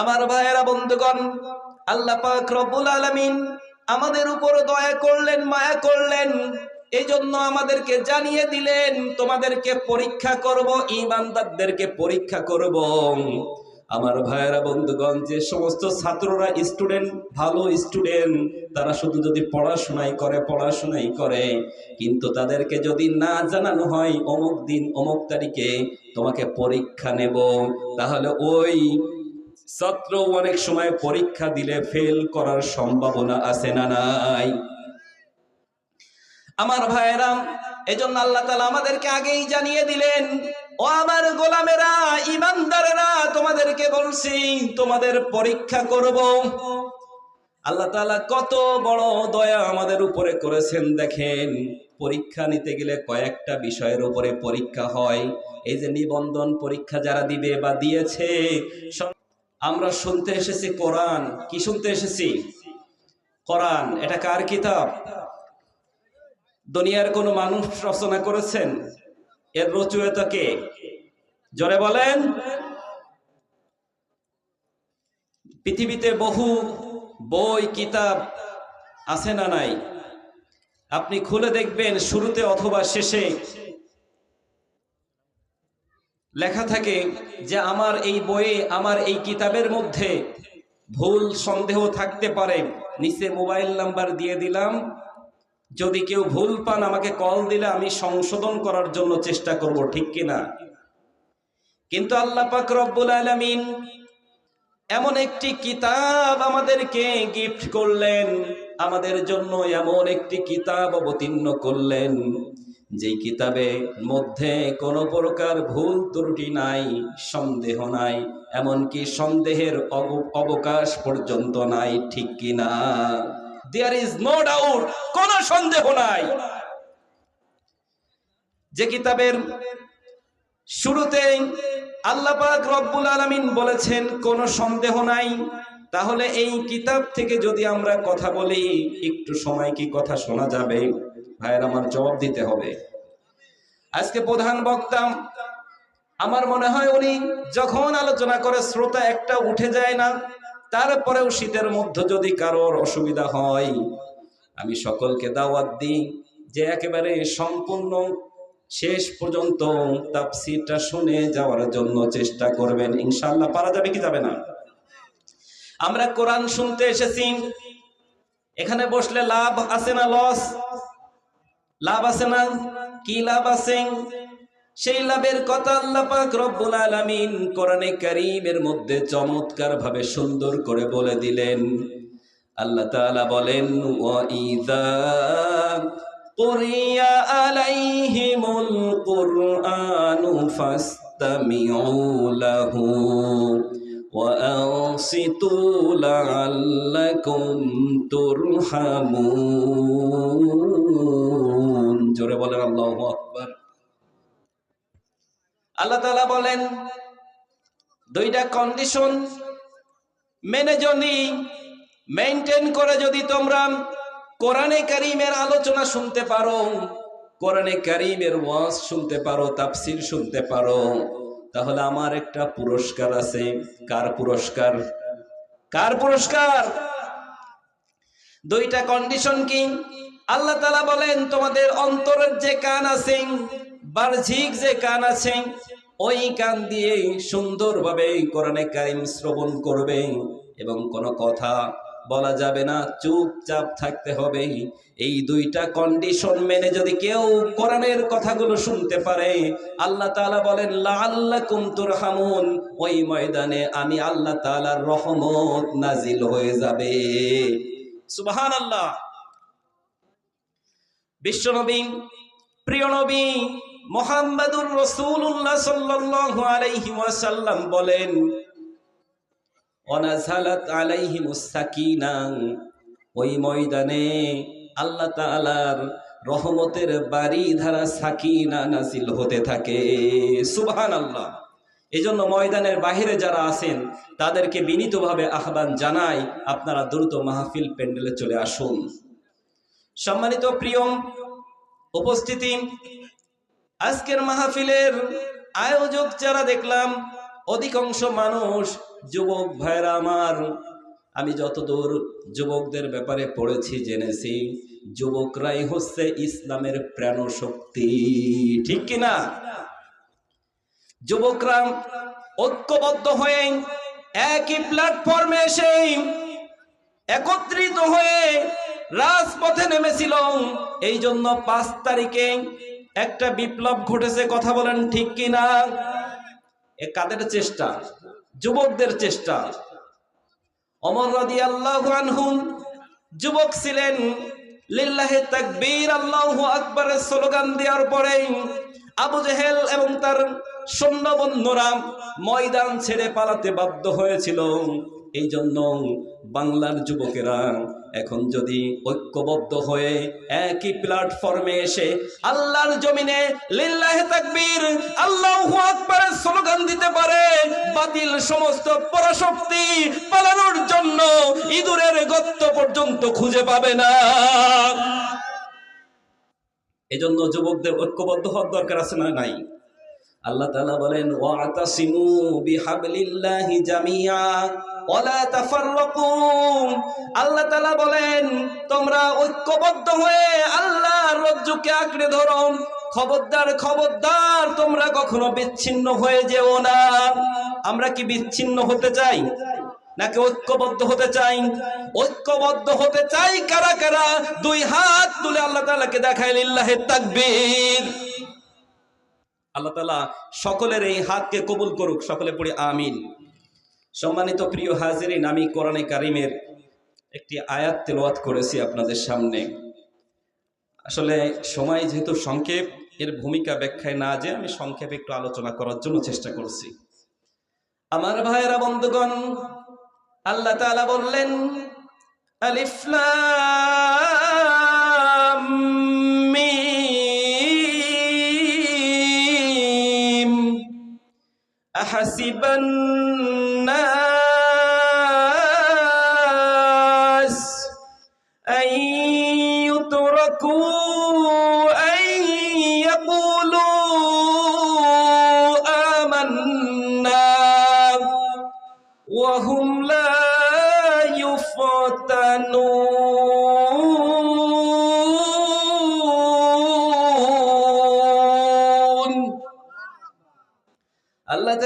আমার ভাইয়েরা, বন্ধুগণ, আল্লাহ পাক রব্বুল আলামিন আমাদের উপর দয়া করলেন, মায়া করলেন। এই জন্য আমাদেরকে জানিয়ে দিলেন, তোমাদেরকে পরীক্ষা করব ইমানদারদেরকে পরীক্ষা করব। আমার ভাইয়েরা, বন্ধুগণ, যে সমস্ত ছাত্ররা, স্টুডেন্ট, ভালো স্টুডেন্ট, তারা শুধু যদি পড়াশোনাই করে পড়াশোনাই করে, কিন্তু তাদেরকে যদি না জানানো হয়, অমুক দিন, অমুক তারিখে তোমাকে পরীক্ষা নেব, তাহলে ওই ছাত্র অনেক সময় পরীক্ষা দিলে ফেল করার সম্ভাবনা আছে না নাই? আমার ভাইয়েরা, এজন্য আল্লাহ তালা আমাদেরকে আগেই জানিয়ে দিলেন, ও আমার গোলামেরা, ইমানদারেরা, তোমাদেরকে বলছি, তোমাদের পরীক্ষা করব। আল্লাহ তালা কত বড় দয়া আমাদের উপরে করেছেন দেখেন। পরীক্ষা নিতে গেলে কয়েকটা বিষয়ের উপরে পরীক্ষা হয়। এই যে নিবন্ধন পরীক্ষা যারা দিবে বা দিয়েছে আমরা শুনতে এসেছি কোরআন। কি শুনতে এসেছি? কোরআন। এটা কার কিতাব? দুনিয়ার কোনো মানুষ রচনা করেছেন? এর রচয়িতা কে? জোরে বলেন। পৃথিবীতে বহু বই, কিতাব আছে না নাই? আপনি খুলে দেখবেন শুরুতে অথবা শেষে লেখা থাকে যে আমার এই বইয়ে, আমার এই কিতাবের মধ্যে ভুল সন্দেহ থাকতে পারে। নিচে মোবাইল নাম্বার দিয়ে দিলাম। যদি কেউ ভুল পান, আমাকে কল দিলে আমি সংশোধন করার জন্য চেষ্টা করব, ঠিক কিনা? কিন্তু আল্লাহ পাক রব্বুল আলামিন এমন একটি কিতাব আমাদেরকে গিফট করলেন। আমাদের জন্য এমন একটি কিতাব অবতীর্ণ করলেন। যেই কিতাবে মধ্যে কোনো প্রকার ভুল ত্রুটি নাই, সন্দেহ নাই, এমনকি সন্দেহের অব- অবকাশ পর্যন্ত নাই, ঠিক কিনা দেয়ার ইজ নো ডাউট কোনো সন্দেহ নাই। যে কিতাবের শুরুতেই আল্লাহ পাক রব্বুল আলামিন বলেছেন, কোনো সন্দেহ নাই, তাহলে এই কিতাব থেকে যদি আমরা কথা বলি, একটু সময় কি কথা শোনা যাবে? ভাইয়ের আমার জবাব দিতে হবে। আজকে প্রধান বক্তা আমার মনে হয় উনি যখন আলোচনা করে শ্রোতা একটা উঠে যায় না, তারপরেও শীতের মধ্যে যদি কারোর অসুবিধা হয়, আমি সকলকে দাওয়াত দিই যে একেবারে সম্পূর্ণ শেষ পর্যন্ত তাফসিরটা শুনে যাওয়ার জন্য চেষ্টা করবেন। ইনশাল্লাহ পারা যাবে কি যাবে না? আমরা কোরআন শুনতে এসেছি। এখানে বসলে লাভ আছে না লস লাভ আছে না? কি লাভ আছে? সেই লাভের কথা আল্লাহ পাক রব্বুল আলামিন কোরআনে কারীমের মধ্যে চমৎকার ভাবে সুন্দর করে বলে দিলেন। আল্লাহ তাআলা বলেন, ওয়া ইযা কুরিয়া জোরে বলেন, আল্লাহু আকবার। আল্লাহ তালা বলেন, দুইটা কন্ডিশন মেনে যদি মেনটেন করে যদি তোমরা কোরআনে কারিমের আলোচনা শুনতে পারো, কোরআনে কারিমের ওয়াজ শুনতে পারো, তাফসির শুনতে পারো, তাহলে আমার একটা পুরস্কার আছে। কার পুরস্কার? কার পুরস্কার? দুইটা কন্ডিশন কি? আল্লাহ তালা বলেন, তোমাদের অন্তরের যে কান আছে, বাহ্যিক যে কান আছে, ওই কান দিয়ে সুন্দরভাবে কোরআনে কারিম শ্রবণ করবে এবং কোনো কথা বলা যাবে না, চুপচাপ থাকতে হবে। এই দুইটা কন্ডিশন মেনে যদি কেউ কোরআনের কথাগুলো শুনতে পারে, আল্লাহ তাআলা বলেন, লাআল্লাকুম হামুন ওই ময়দানে আমি আল্লাহ তাআলার রহমত নাজিল হয়ে যাবে। সুবহানাল্লাহ। বিশ্বনবী প্রিয় নবী মোহাম্মদুর রসুল্লাহ সাল্লাল্লাহু আলাইহি ওয়াসাল্লাম বলেন অনাজালাত আলাইহিমুস সাকিনা ওই ময়দানে আল্লাহ তাআলার রহমতের বাড়ি ধারা সাকিনা নাজিল হতে থাকে। সুবহানাল্লাহ। এই জন্য ময়দানের বাহিরে যারা আছেন, তাদেরকে বিনীতভাবে আহ্বান জানাই, আপনারা দ্রুত মাহফিল প্যান্ডেলে চলে আসুন। সম্মানিত প্রিয় উপস্থিতি, আজকের মাহফিলের আয়োজক যারা দেখলাম, অধিকাংশ মানুষ, যুবক ভাইরা আমার। আমি যতদূর যুবকদের ব্যাপারে পড়েছি, জেনেছি, যুবকরাই হচ্ছে ইসলামের প্রাণ শক্তি ঠিক কিনা যুবকরা ঐক্যবদ্ধ হয়ে একই প্ল্যাটফর্মে এসে, একত্রিত হয়ে রাজপথে নেমেছিল এই জন্য পাঁচ তারিখে একটা বিপ্লব ঘটেছে, কথা বলেন ঠিক কিনা? এ কাদের চেষ্টা? যুবকদের চেষ্টা। অমর রাদি আল্লাহ যুবক ছিলেন। লিল্লাহে তাকবীর, আল্লাহু আকবরের স্লোগান দেওয়ার পরে আবু জেহেল এবং তার সৈন্যবন্ধুরা ময়দান ছেড়ে পালাতে বাধ্য হয়েছিল। এই জন্য বাংলার যুবকেরা এখন যদি ঐক্যবদ্ধ হয়ে একই প্ল্যাটফর্মে এসে আল্লাহর জমিনে লিল্লাহে তাকবীর, আল্লাহু আকবারের স্লোগান দিতে পারে, বাতিল সমস্ত পরাশক্তি পালানোর জন্য ইঁদুরের গর্ত পর্যন্ত খুঁজে পাবে না। এজন্য যুবকদের ঐক্যবদ্ধ হওয়ার দরকার আছে না নাই? আল্লাহ তাআলা বলেন ওয়াতাসিমু বিহাবলিল্লাহি জামিয়া আল্লাহ তাআলা বলেন, তোমরা ঐক্যবদ্ধ হয়ে আল্লাহ রজ্জুকে আঁকড়ে ধরো। খবরদার খবরদার, তোমরা কখনো বিচ্ছিন্ন হয়ে যেও না। আমরা কি বিচ্ছিন্ন হতে চাই? নাকি ঐক্যবদ্ধ হতে চাই? ঐক্যবদ্ধ হতে চাই কারা কারা? দুই হাত তুলে আল্লাহ তালাকে দেখায় লিল্লাহে তাকবীর। আল্লাহ তালা সকলের এই হাতকে কবুল করুক, সকলে পড়ি আমিন। সম্মানিত প্রিয় হাজিরিন আমি কোরআনে কারিমের একটি আয়াত তেলাওয়াত করেছি আপনাদের সামনে আসলে সময় যেহেতু সংক্ষেপ এর ভূমিকা ব্যাখ্যায় না যে আমি সংক্ষেপে একটু আলোচনা করার জন্য চেষ্টা করছি আমার ভাইয়েরা বন্ধুগণ আল্লাহ তাআলা বললেন আলিফ লাম মিম أحسب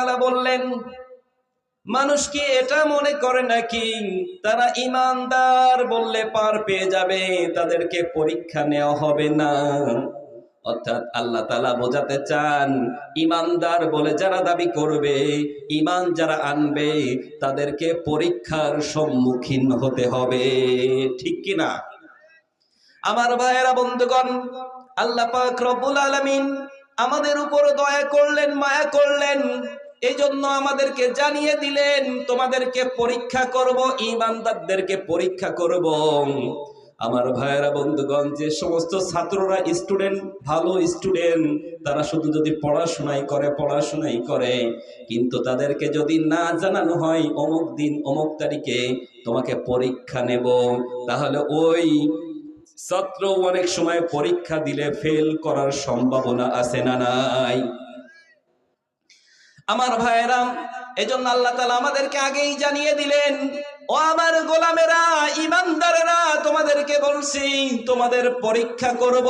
আল্লাহ বললেন, মানুষ কি এটা মনে করে নাকি? তারা ইমানদার বললে পার পেয়ে যাবে, তাদেরকে পরীক্ষা নেওয়া হবে না। অর্থাৎ আল্লাহ তালা বোঝাতে চান ইমানদার বলে যারা দাবি করবে ইমান যারা আনবে, তাদেরকে পরীক্ষার সম্মুখীন হতে হবে। ঠিক কিনা আমার ভাইয়েরা, বন্ধুগণ, আল্লাহ পাক রব্বুল আলামিন আমাদের উপর দয়া করলেন, মায়া করলেন। এই জন্য আমাদেরকে জানিয়ে দিলেন, তোমাদেরকে পরীক্ষা করব ইমানদারদেরকে পরীক্ষা করব। আমার ভাইয়েরা, বন্ধুগণ, যে সমস্ত ছাত্ররা, স্টুডেন্ট, ভালো স্টুডেন্ট, তারা শুধু যদি পড়াশোনাই করে পড়াশোনাই করে, কিন্তু তাদেরকে যদি না জানানো হয়, অমুক দিন, অমুক তারিখে তোমাকে পরীক্ষা নেব। তাহলে ওই ছাত্র অনেক সময় পরীক্ষা দিলে ফেল করার সম্ভাবনা আছে না নাই? আমার ভাইয়েরা, এজন্য আল্লাহ তালা আমাদেরকে আগেই জানিয়ে দিলেন, ও আমার গোলামেরা, ইমানদারেরা, তোমাদেরকে বলছি, তোমাদের পরীক্ষা করব।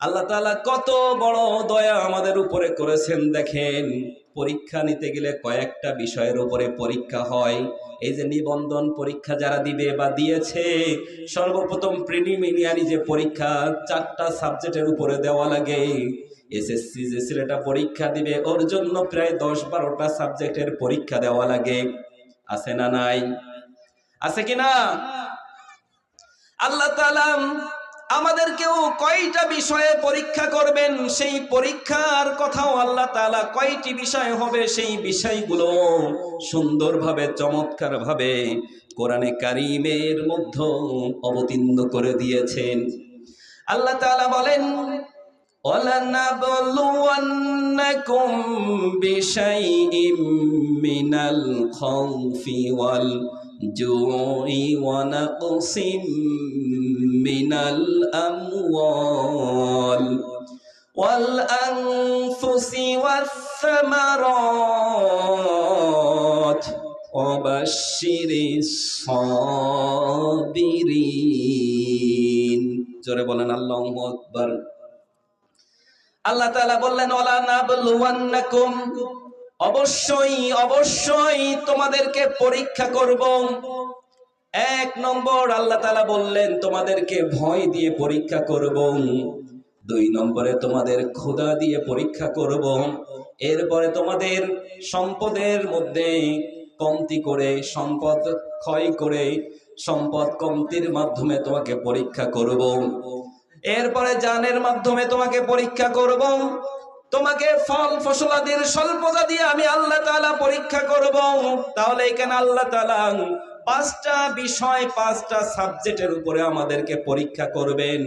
আল্লাহ তাআলা কত বড় দয়া আমাদের উপরে করেছেন, দেখেন। পরীক্ষা নিতে গেলে কয়েকটা বিষয়ের উপরে পরীক্ষা হয়। এই যে নিবন্ধন পরীক্ষা যারা দিবে বা দিয়েছে, সর্বপ্রথম প্রিলিমিনারি যে পরীক্ষা, চারটা সাবজেক্টের উপরে দেওয়া লাগে। এসএসসি যে ছেলেটা পরীক্ষা দিবে, ওর জন্য প্রায় দশ বারোটা সাবজেক্টের পরীক্ষা দেওয়া লাগে। আছে না নাই? আছে কি না আল্লাহ তাআলা আমাদেরকেও কয়টা বিষয়ে পরীক্ষা করবেন সেই পরীক্ষার কথাও আল্লাহ তাআলা কয়টি বিষয় হবে সেই বিষয়গুলো সুন্দরভাবে চমৎকারভাবে কোরআনে কারিমের মধ্যে অবতীর্ণ করে দিয়েছেন আল্লাহ তাআলা বলেন ولنبلونكم بشيء من الخوف والجوع ونقص من الأموال والأنفس والثمرات الثمرات وبشر الصابرين জোরে বলেন আল্লাহু আকবার আল্লাহ তাআলা বললেন ওয়ালা নাবলুওয়ান্নাকুম অবশ্যই অবশ্যই তোমাদেরকে পরীক্ষা করব এক নম্বর আল্লাহ তালা বললেন, তোমাদেরকে ভয় দিয়ে পরীক্ষা করব, দুই নম্বরে তোমাদের ক্ষুধা দিয়ে পরীক্ষা করব, এরপরে তোমাদের সম্পদের মধ্যে কমতি করে, সম্পদ ক্ষয় করে, সম্পদ কমতির মাধ্যমে তোমাকে পরীক্ষা করব। এরপরে জানের মাধ্যমে তোমাকে পরীক্ষা করব, তোমাকে ফল ফসলাদির স্বল্পতা দিয়ে আমি আল্লাহ তালা পরীক্ষা করব। তাহলে এখানে আল্লাহ তাআলা পাঁচটা বিষয়, পাঁচটা সাবজেক্টের উপরে আমাদেরকে পরীক্ষা করবেন।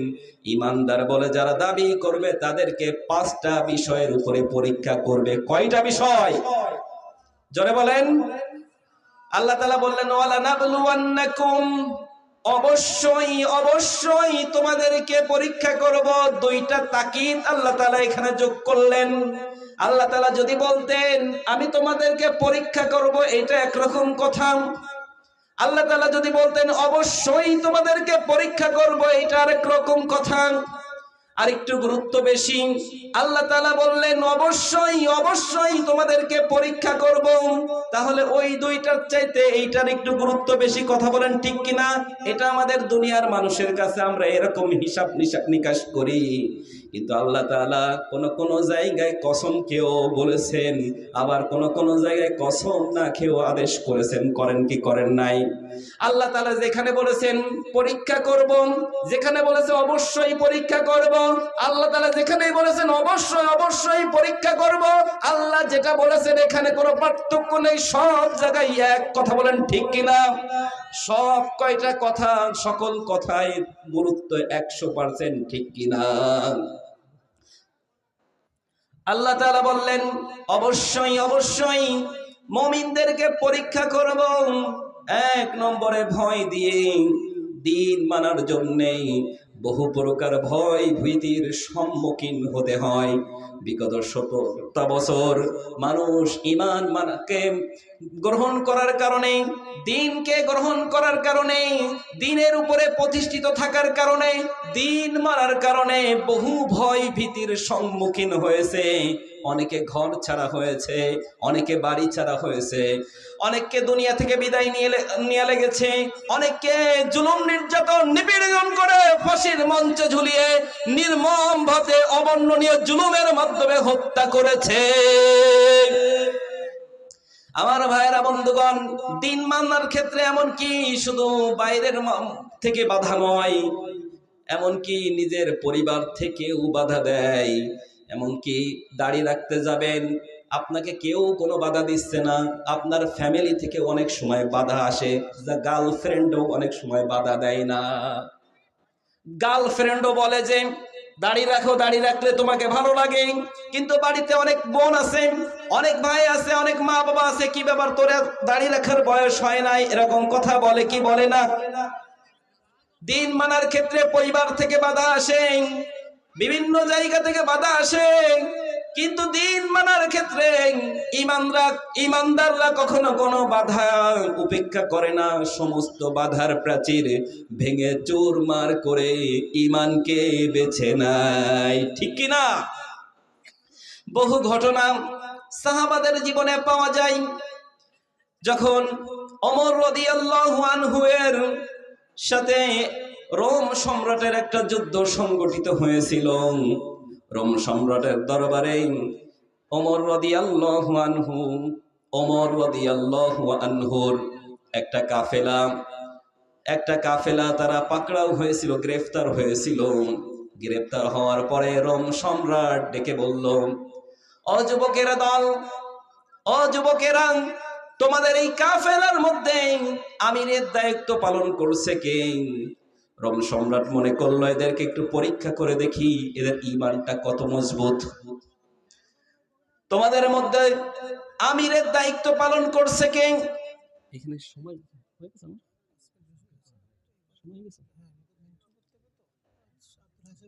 ইমানদার বলে যারা দাবি করবে, তাদেরকে পাঁচটা বিষয়ের উপরে পরীক্ষা করবে। কয়টা বিষয়? জনে বলেন। আল্লাহ তালা বললেন অবশ্যই অবশ্যই তোমাদেরকে পরীক্ষা করব। দুইটা তাকিদ আল্লাহ তাআলা এখানে যোগ করলেন। আল্লাহ তালা যদি বলতেন, আমি তোমাদেরকে পরীক্ষা করব, এটা একরকম কথা। আল্লাহ তাআলা যদি বলতেন, অবশ্যই তোমাদেরকে পরীক্ষা করব, এটা আরেক রকম কথা। আর একটু গুরুত্ব বেশি, আল্লাহ তাআলা বললেন, অবশ্যই অবশ্যই তোমাদেরকে পরীক্ষা করব। তাহলে ওই দুইটার চাইতে এইটার একটু গুরুত্ব বেশি কথা বলেন ঠিক কিনা? এটা আমাদের দুনিয়ার মানুষের কাছে আমরা এরকম হিসাব নিকাশ করি। কিন্তু আল্লাহ তাআলা কোন কোন জায়গায় কসম কেউ বলেছেন, আবার কোন কোন জায়গায় কসম না খেয়েও আদেশ করেছেন, করেন কি করেন নাই? আল্লাহ তাআলা যেখানে বলেছেন, পরীক্ষা করব, যেখানে বলেছে অবশ্যই পরীক্ষা করব, আল্লাহ তালা যেখানে বলেছেন, অবশ্যই অবশ্যই পরীক্ষা করব, আল্লাহ যেটা বলেছেন, এখানে কোনো পার্থক্য নেই, সব জায়গায় এক কথা বলেন ঠিক কিনা সব কয়টা কথা, সকল কথায় গুরুত্ব একশো পার্সেন্ট ঠিক কিনা আল্লাহ তালা বললেন, অবশ্যই অবশ্যই মমিনদেরকে পরীক্ষা করব। এক নম্বরে ভয় দিয়ে দিন মানার জন্যে বহু প্রকার ভয় ভীতির সম্মুখীন হতে হয়। বিগত সত্তরটা বছর মানুষ ইমান মানাকে গ্রহণ করার কারণে, দিনকে গ্রহণ করার কারণে, দিনের উপরে প্রতিষ্ঠিত থাকার কারণে, দিন মারার কারণে বহু ভয় ভীতির সম্মুখীন হয়েছে। অনেকে ঘর ছাড়া হয়েছে, অনেকে বাড়ি ছাড়া হয়েছে, অনেককে দুনিয়া থেকে বিদায় নিয়ে নিয়ে লেগেছে, অনেককে জুলুম নির্যাতন নিপীড়ন করে ফাঁসির মঞ্চে ঝুলিয়ে নির্মম ভাবে অবর্ণনীয় জুলুমের মাধ্যমে হত্যা করেছে। আমার ভাইয়েরা, বন্ধুগণ, দিন মানার ক্ষেত্রে এমন কি শুধু বাইরের থেকে বাধা নয় এমনকি নিজের পরিবার থেকেও বাধা দেয় এমনকি দাড়ি রাখতে যাবেন, আপনাকে কেউ কোনো বাধা দিচ্ছে না, আপনার ফ্যামিলি থেকে অনেক সময় বাধা আসে, যা গার্লফ্রেন্ডও অনেক সময় বাধা দেয় না। গার্লফ্রেন্ডও বলে যে দাড়ি রাখো দাড়ি রাখলে তোমাকে ভালো লাগে। কিন্তু বাড়িতে অনেক বোন আছে, অনেক ভাই আছে, অনেক মা বাবা আছে, কি ব্যাপার তোরা দাড়ি রাখার বয়স হয় নাই? এরকম কথা বলে, কি বলে না? দিন মানার ক্ষেত্রে পরিবার থেকে বাধা আসে, বিভিন্ন জায়গা থেকে বাধা আসে। কিন্তু দিন মানার ক্ষেত্রে ইমানরা ইমানদাররা কখনো কোনো বাধা উপেক্ষা করে না। সমস্ত বাধার প্রাচীর ভেঙে চুরমার করে ইমানকে বেছে নাই ঠিক কি না? বহু ঘটনা সাহাবাদের জীবনে পাওয়া যায়। যখন অমর রাদিয়াল্লাহু আনহু সাথে রোম সম্রাটের একটা যুদ্ধ সংগঠিত হয়েছিল। রোম সম্রাটের দরবারে অমর রাদিয়াল্লাহু আনহু অমর রাদিয়াল্লাহু আনহুর একটা কাফেলা একটা কাফেলা তারা পাকড়াও হয়েছিল, গ্রেফতার হয়েছিল। গ্রেফতার হওয়ার পরে রোম সম্রাট ডেকে বলল অযুবকেরা যুবকেরা দল, ও যুবকেরা, তোমাদের এই কাফেলার মধ্যে আমিরের দায়িত্ব পালন করছে কে? রোম সম্রাট মনে করল এদেরকে একটু পরীক্ষা করে দেখি এদের ইমানটা কত মজবুত। তোমাদের মধ্যে আমিরের দায়িত্ব পালন করছে কে? এখানে সময়?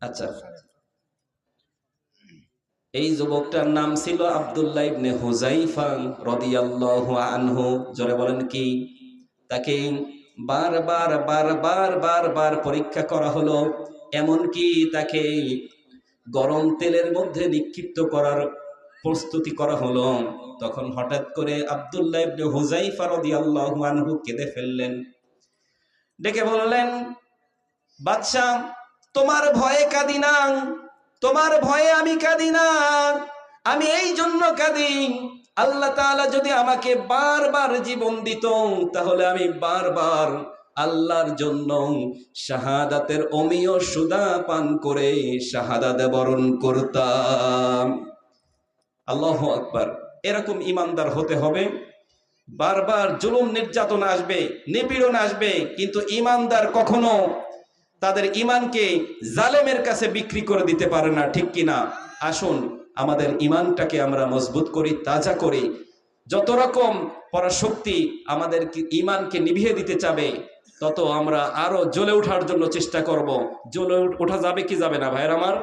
আচ্ছা। এই যুবকটার নাম ছিল আব্দুল্লাহ ইবনে হুজাইফা রাদিয়াল্লাহু আনহু। জোরে বলেন কি? তাকে বারবার বারবার বারবার পরীক্ষা করা হলো। এমনকি তাকে গরম তেলের মধ্যে নিক্ষিপ্ত করার প্রস্তুতি করা হলো। তখন হঠাৎ করে আব্দুল্লাহ ইবনে হুজাইফা রাদিয়াল্লাহু আনহু কেঁদে ফেললেন। ডেকে বললেন, বাদশাহ, তোমার ভয়ে কাঁদি না। তোমার ভয়ে আমি কাঁদি না। আমি এই জন্য কাঁদি আল্লাহ তাআলা যদি আমাকে বারবার জীবন দিত, তাহলে আমি বারবার আল্লাহর জন্য শাহাদাতের অমীয় সুদা পান করে শাহাদাত বরণ করতাম। আল্লাহ আকবার। এরকম ইমানদার হতে হবে। বারবার জুলুম, নির্যাতন আসবে, নিপীড়ন আসবে, কিন্তু ইমানদার কখনো তাদের ইমানকে জালেমের কাছে বিক্রি করে দিতে পারে না, ঠিক কিনা? আসুন আমাদের ইমানটাকে আমরা মজবুত করি, তাজা করি। যত রকম পরাশক্তি আমাদের ইমানকে নিভিয়ে দিতে চাবে, তত আমরা আরও জ্বলে ওঠার জন্য চেষ্টা করব। জ্বলে ওঠা যাবে কি যাবে না, ভাইয়ের আমার?